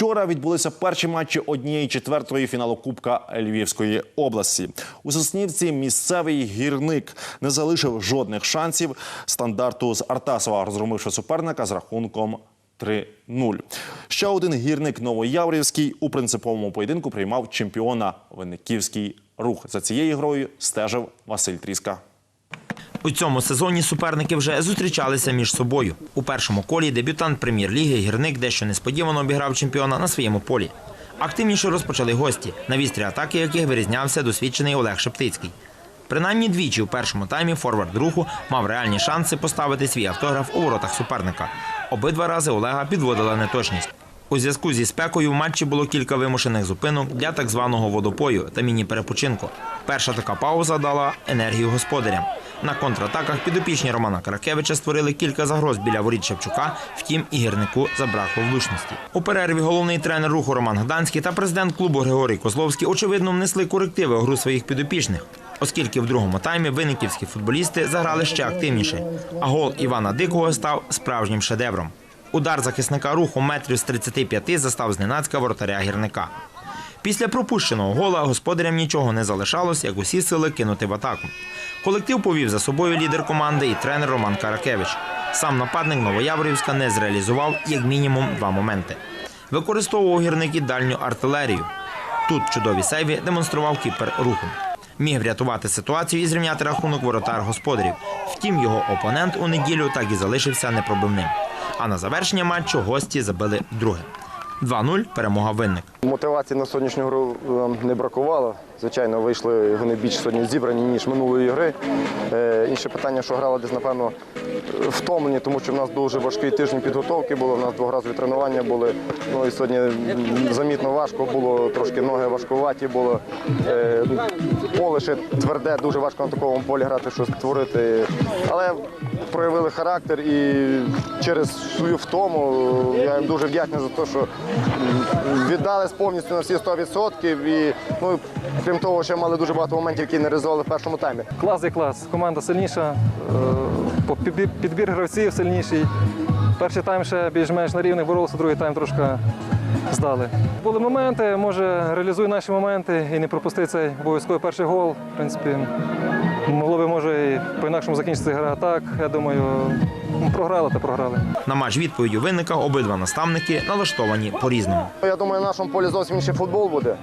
Вчора відбулися перші матчі однієї четвертої фіналу Кубка Львівської області. У Соснівці місцевий гірник не залишив жодних шансів. Стандарту з Артасова розгромивши суперника з рахунком 3-0. Ще один гірник Новояврівський у принциповому поєдинку приймав чемпіона Винниківський рух. За цією грою стежив Василь Тріска. У цьому сезоні суперники вже зустрічалися між собою. У першому колі дебютант прем'єр-ліги гірник дещо несподівано обіграв чемпіона на своєму полі. Активніше розпочали гості, на вістрі атаки яких вирізнявся досвідчений Олег Шептицький. Принаймні двічі у першому таймі форвард руху мав реальні шанси поставити свій автограф у воротах суперника. Обидва рази Олега підводила неточність. У зв'язку зі спекою в матчі було кілька вимушених зупинок для так званого водопою та міні-перепочинку. Перша така пауза дала енергію господарям. На контратаках підопічні Романа Каракевича створили кілька загроз біля воріт Шевчука, втім і гірнику забракло влучності. У перерві головний тренер руху Роман Гданський та президент клубу Григорій Козловський очевидно внесли корективи у гру своїх підопічних, оскільки в другому таймі винниківські футболісти заграли ще активніше, а гол Івана Дикого став справжнім шедевром. Удар захисника руху метрів з 35 застав зненацька воротаря гірника. Після пропущеного гола господарям нічого не залишалось, як усі сили кинути в атаку. Колектив повів за собою лідер команди і тренер Роман Каракевич. Сам нападник Новояврівська не зреалізував як мінімум два моменти. Використовував гірник і дальню артилерію. Тут чудові сейві демонстрував кіпер руху. Міг врятувати ситуацію і зрівняти рахунок воротар господарів. Втім, його опонент у неділю так і залишився непробивним. А на завершення матчу гості забили друге. 2-0 перемога винник. Мотивації на сьогоднішню гру е, не бракувало. Звичайно, вийшли вони більш сьогодні зібрані, ніж минулої гри. Е, інше питання, що грали десь, напевно, втомлені, тому що в нас дуже важкий тиждень підготовки було, у нас дворазові тренування були. Ну і сьогодні замітно важко було, трошки ноги важкуваті було. Е, поле ще тверде, дуже важко на такому полі грати, щось створити. Але проявили характер і через свою втому я їм дуже вдячний за те, що віддались повністю на всі 100%. І ну, крім того, ще мали дуже багато моментів, які не реалізували в першому таймі. Клас є клас. Команда сильніша, е, підбір гравців сильніший. Перший тайм ще більш-менш на рівних боролися, другий тайм трошки здали. Були моменти, може, реалізуй наші моменти і не пропусти цей обов'язковий перший гол. В принципі, могло би, може, і по-інакшому закінчитися гра. Так, я думаю, програли та програли. На матч відповіді винника обидва наставники налаштовані по-різному. Я думаю, в нашому полі зовсім інший футбол буде.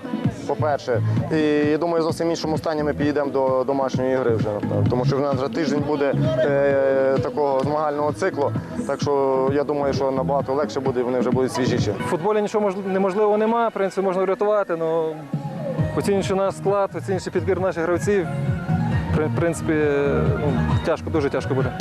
По-перше, і я думаю, зовсім іншому стані ми підійдемо до домашньої гри вже. Тому що в нас вже тиждень буде е, такого змагального циклу. Так що я думаю, що набагато легше буде, і вони вже будуть свіжіші. В футболі нічого мож- неможливого немає, в принципі, можна врятувати, але оцінюючи наш склад, оцінюючи підбір наших гравців, в принципі, ну, тяжко, дуже тяжко буде.